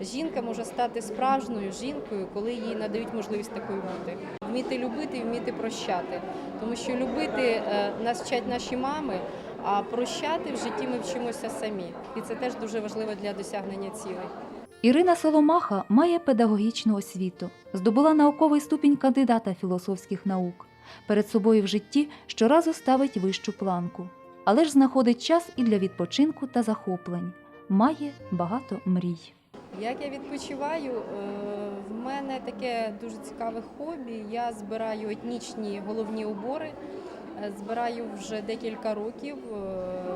Жінка може стати справжньою жінкою, коли їй надають можливість такою бути. Вміти любити і вміти прощати. Тому що любити е, нас вчать наші мами, а прощати в житті ми вчимося самі. І це теж дуже важливо для досягнення цілей. Ірина Соломаха має педагогічну освіту, здобула науковий ступінь кандидата філософських наук. Перед собою в житті щоразу ставить вищу планку, але ж знаходить час і для відпочинку та захоплень. Має багато мрій. Як я відпочиваю, е, в мене таке дуже цікаве хобі. Я збираю етнічні головні убори. Е, Збираю вже декілька років. Е,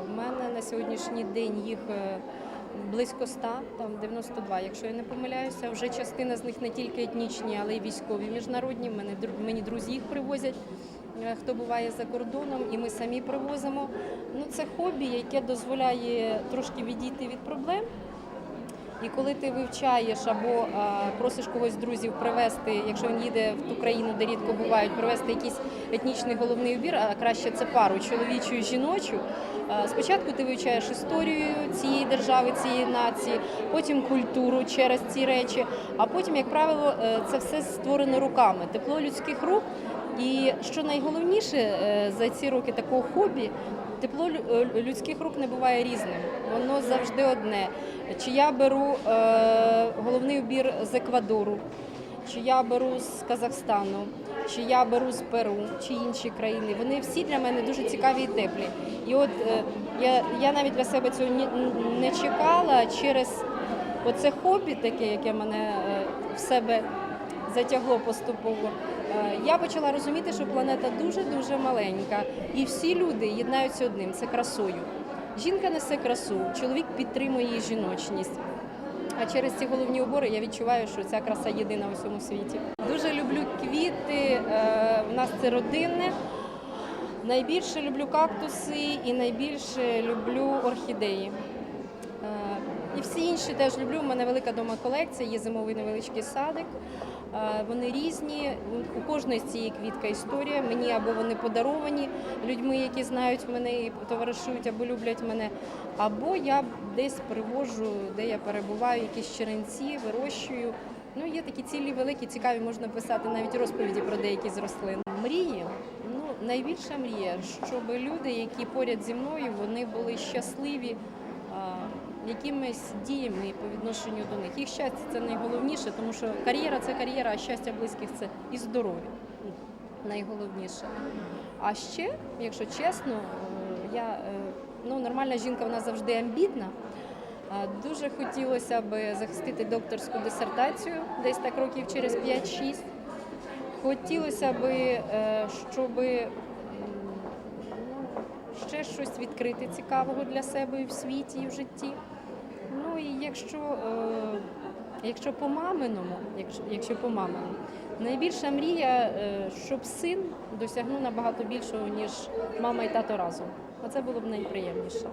В мене на сьогоднішній день їх е, близько 100, там 92, якщо я не помиляюся. Вже частина з них не тільки етнічні, але й військові міжнародні. Мене мені друзі їх привозять. е, Хто буває за кордоном, і ми самі привозимо. Ну це хобі, яке дозволяє трошки відійти від проблем. І коли ти вивчаєш або просиш когось з друзів привезти, якщо він їде в ту країну, де рідко бувають, привезти якийсь етнічний головний убір, а краще це пару чоловічу і жіночу. Спочатку ти вивчаєш історію цієї держави, цієї нації, потім культуру через ці речі. А потім, як правило, е, це все створено руками, тепло людських рук. І що найголовніше е, за ці роки такого хобі, тепло е, людських рук не буває різним. Воно завжди одне. Чи я беру е, головний убір з Еквадору, чи я беру з Казахстану, чи я беру з Перу, чи інші країни. Вони всі для мене дуже цікаві і теплі. І от я, я навіть для себе цього не чекала через оце хобі, таке, яке мене в себе затягло поступово. Е, Я почала розуміти, що планета дуже дуже маленька, і всі люди єднаються одним це красою. Жінка несе красу, чоловік підтримує її жіночність. А через ці головні убори я відчуваю, що ця краса єдина у всьому світі. Дуже люблю квіти. е, У нас це родинне. Найбільше люблю кактуси і найбільше люблю орхідеї. І всі інші теж люблю. У мене велика дома колекція, є зимовий невеличкий садик. Вони різні. У кожної з цієї квітка історія. Мені або вони подаровані людьми, які знають мене і товаришують, або люблять мене. Або я десь привожу, де я перебуваю, якісь черенці, вирощую. Ну, є такі цілі великі, цікаві, можна писати навіть розповіді про деякі з рослин. Мрії. Ну, найбільша мрія, щоб люди, які поряд зі мною, вони були щасливі якимись діями по відношенню до них. Їх щастя це найголовніше, тому що кар'єра це кар'єра, а щастя близьких це і здоров'я. Найголовніше. А ще, якщо чесно, е, я е, ну, нормальна жінка, вона завжди амбітна. Дуже хотілося б захистити докторську дисертацію десь так років через 5-6. Хотілося б, е, щоб ще щось відкрити цікавого для себе і в світі, і в житті. Ну і якщо, е, якщо по маминому, якщо, якщо по маминому, найбільша мрія, е, щоб син досягнув набагато більшого, ніж мама і тато разом. Оце було б найприємніше.